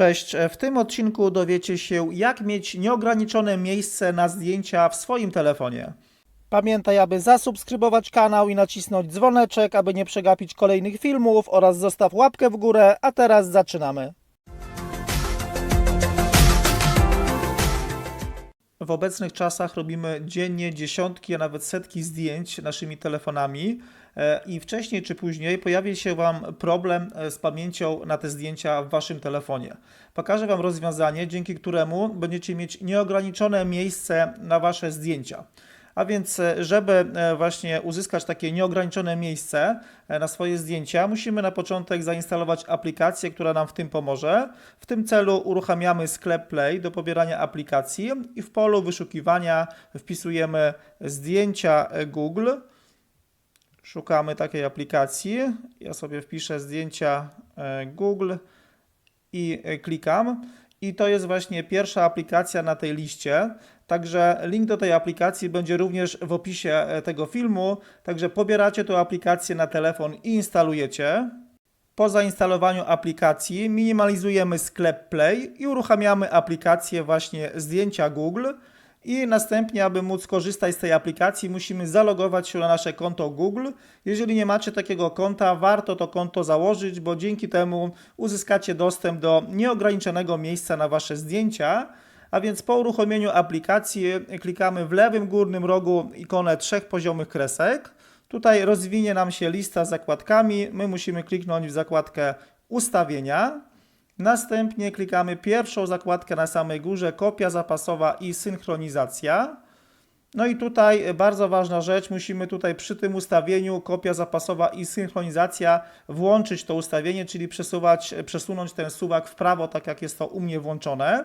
Cześć, w tym odcinku dowiecie się, jak mieć nieograniczone miejsce na zdjęcia w swoim telefonie. Pamiętaj, aby zasubskrybować kanał i nacisnąć dzwoneczek, aby nie przegapić kolejnych filmów oraz zostaw łapkę w górę, a teraz zaczynamy. W obecnych czasach robimy dziennie dziesiątki, a nawet setki zdjęć naszymi telefonami i wcześniej czy później pojawi się Wam problem e, z pamięcią na te zdjęcia w Waszym telefonie. Pokażę Wam rozwiązanie, dzięki któremu będziecie mieć nieograniczone miejsce na Wasze zdjęcia. A więc, e, żeby e, właśnie uzyskać takie nieograniczone miejsce e, na swoje zdjęcia, musimy na początek zainstalować aplikację, która nam w tym pomoże. W tym celu uruchamiamy sklep Play do pobierania aplikacji i w polu wyszukiwania wpisujemy zdjęcia Google. Szukamy takiej aplikacji. Ja sobie wpiszę zdjęcia Google i klikam. I to jest właśnie pierwsza aplikacja na tej liście. Także link do tej aplikacji będzie również w opisie e, tego filmu. Także pobieracie tę aplikację na telefon i instalujecie. Po zainstalowaniu aplikacji minimalizujemy sklep Play i uruchamiamy aplikację właśnie zdjęcia Google. I następnie, aby móc korzystać z tej aplikacji, musimy zalogować się na nasze konto Google. Jeżeli nie macie takiego konta, warto to konto założyć, bo dzięki temu uzyskacie dostęp do nieograniczonego miejsca na Wasze zdjęcia. A więc po uruchomieniu aplikacji klikamy w lewym górnym rogu ikonę trzech poziomych kresek. Tutaj rozwinie nam się lista z zakładkami. My musimy kliknąć w zakładkę ustawienia. Następnie klikamy pierwszą zakładkę na samej górze, kopia zapasowa i synchronizacja. No i tutaj bardzo ważna rzecz, musimy tutaj przy tym ustawieniu kopia zapasowa i synchronizacja włączyć to ustawienie, czyli przesuwać, przesunąć ten suwak w prawo, tak jak jest to u mnie włączone.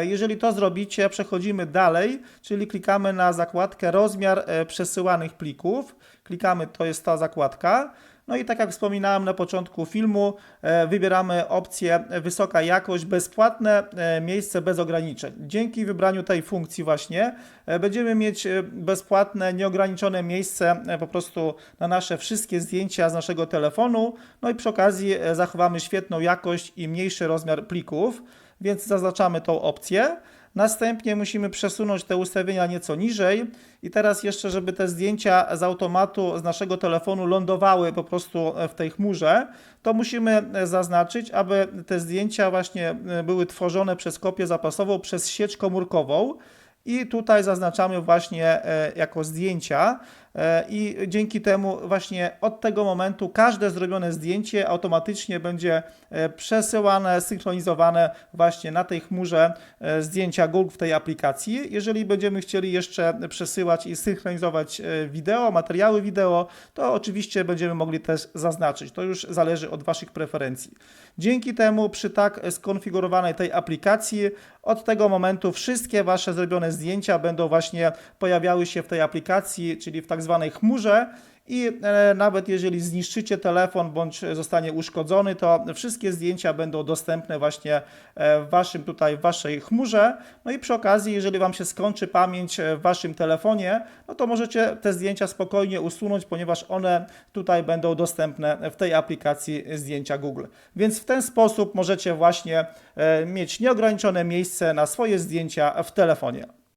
Jeżeli to zrobicie, przechodzimy dalej, czyli klikamy na zakładkę rozmiar e, przesyłanych plików. Klikamy, to jest ta zakładka. No i tak jak wspominałem na początku filmu, e, wybieramy opcję wysoka jakość, bezpłatne e, miejsce bez ograniczeń. Dzięki wybraniu tej funkcji właśnie będziemy mieć bezpłatne, nieograniczone miejsce po prostu na nasze wszystkie zdjęcia z naszego telefonu. No i przy okazji zachowamy świetną jakość i mniejszy rozmiar plików więc zaznaczamy tą opcję. Następnie musimy przesunąć te ustawienia nieco niżej i teraz jeszcze, żeby te zdjęcia z automatu z naszego telefonu lądowały po prostu w tej chmurze, to musimy zaznaczyć, aby te zdjęcia właśnie były tworzone przez kopię zapasową przez sieć komórkową. I tutaj zaznaczamy właśnie e, jako zdjęcia e, i dzięki temu właśnie od tego momentu każde zrobione zdjęcie automatycznie będzie e, przesyłane, synchronizowane właśnie na tej chmurze zdjęcia Google w tej aplikacji. Jeżeli będziemy chcieli jeszcze przesyłać i synchronizować wideo, materiały wideo, to oczywiście będziemy mogli też zaznaczyć. To już zależy od Waszych preferencji. Dzięki temu przy tak skonfigurowanej tej aplikacji od tego momentu wszystkie Wasze zrobione zdjęcia będą właśnie pojawiały się w tej aplikacji, czyli w tak zwanej chmurze i e, nawet jeżeli zniszczycie telefon bądź zostanie uszkodzony, to wszystkie zdjęcia będą dostępne właśnie e, w waszym tutaj, w waszej chmurze. No i przy okazji, jeżeli wam się skończy pamięć e, w waszym telefonie, no to możecie te zdjęcia spokojnie usunąć, ponieważ one tutaj będą dostępne w tej aplikacji zdjęcia Google. Więc w ten sposób możecie właśnie mieć nieograniczone miejsce na swoje zdjęcia w telefonie.